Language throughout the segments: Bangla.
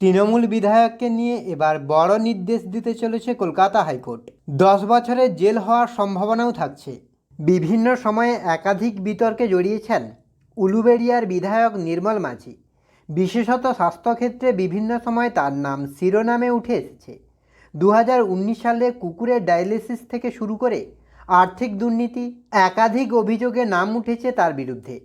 তৃণমূল বিধায়ককে নিয়ে এবার বড় নির্দেশ দিতে চলেছে কলকাতা হাইকোর্ট। দশ বছরের জেল হওয়ার সম্ভাবনাও থাকছে। বিভিন্ন সময়ে একাধিক বিতর্কে জড়িয়েছেন উলুবেড়িয়ার বিধায়ক নির্মল মাঝি। বিশেষত স্বাস্থ্যক্ষেত্রে বিভিন্ন সময় তার নাম শিরোনামে উঠে এসেছে। দু হাজার উনিশ সালে কুকুরের ডায়ালিসিস থেকে শুরু করে আর্থিক দুর্নীতি, একাধিক অভিযোগে নাম উঠেছে তার বিরুদ্ধে।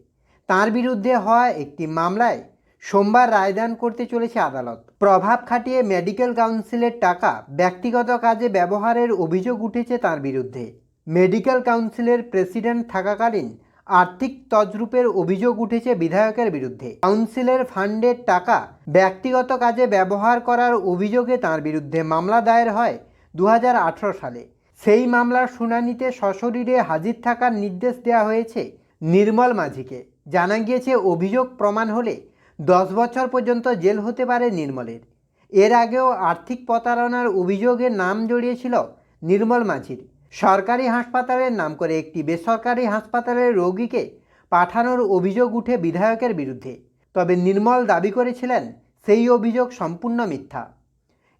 তার বিরুদ্ধে হওয়া একটি মামলায় সোমবার রায়দান করতে চলেছে আদালত। প্রভাব খাটিয়ে মেডিকেল কাউন্সিলের টাকা ব্যক্তিগত কাজে ব্যবহারের অভিযোগ উঠেছে তার বিরুদ্ধে। মেডিকেল কাউন্সিলের প্রেসিডেন্ট থাকাকালীন আর্থিক তজরূপের অভিযোগ উঠেছে বিধায়কের বিরুদ্ধে। কাউন্সিলের ফান্ডের টাকা ব্যক্তিগত কাজে ব্যবহার করার অভিযোগে তার বিরুদ্ধে মামলা দায়ের হয় দু হাজার আঠেরো সালে। সেই মামলার শুনানিতে সশরীরে হাজির থাকার নির্দেশ দেওয়া হয়েছে নির্মল মাঝিকে। জানা গিয়েছে, অভিযোগ প্রমাণ হলে দশ বছর পর্যন্ত জেল হতে পারে নির্মলের। এর আগেও আর্থিক প্রতারণার অভিযোগে নাম জড়িয়েছিল নির্মল মাঝির। সরকারি হাসপাতালের নাম করে একটি বেসরকারি হাসপাতালের রোগীকে পাঠানোর অভিযোগ উঠে বিধায়কের বিরুদ্ধে। তবে নির্মল দাবি করেছিলেন, সেই অভিযোগ সম্পূর্ণ মিথ্যা।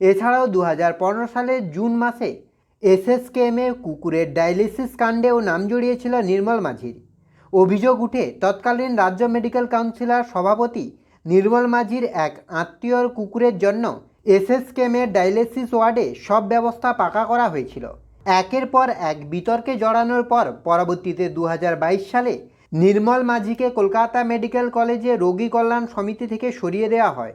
এছাড়াও দু হাজার পনেরো সালের জুন মাসে এসএসকেএমে কুকুরের ডায়ালিসিস কাণ্ডেও নাম জড়িয়েছিল নির্মল মাঝির। অভিযোগ উঠে তৎকালীন রাজ্য মেডিকেল কাউন্সিলর সভাপতি নির্মল মাঝির এক আত্মীয়র কুকুরের জন্য এসএসকেমের ডায়ালিসিস ওয়ার্ডে সব ব্যবস্থা পাকা করা হয়েছিল। একের পর এক বিতর্কে জড়ানোর পর পরবর্তীতে দু হাজার বাইশ সালে নির্মল মাঝিকে কলকাতা মেডিকেল কলেজে রোগী কল্যাণ সমিতি থেকে সরিয়ে দেওয়া হয়।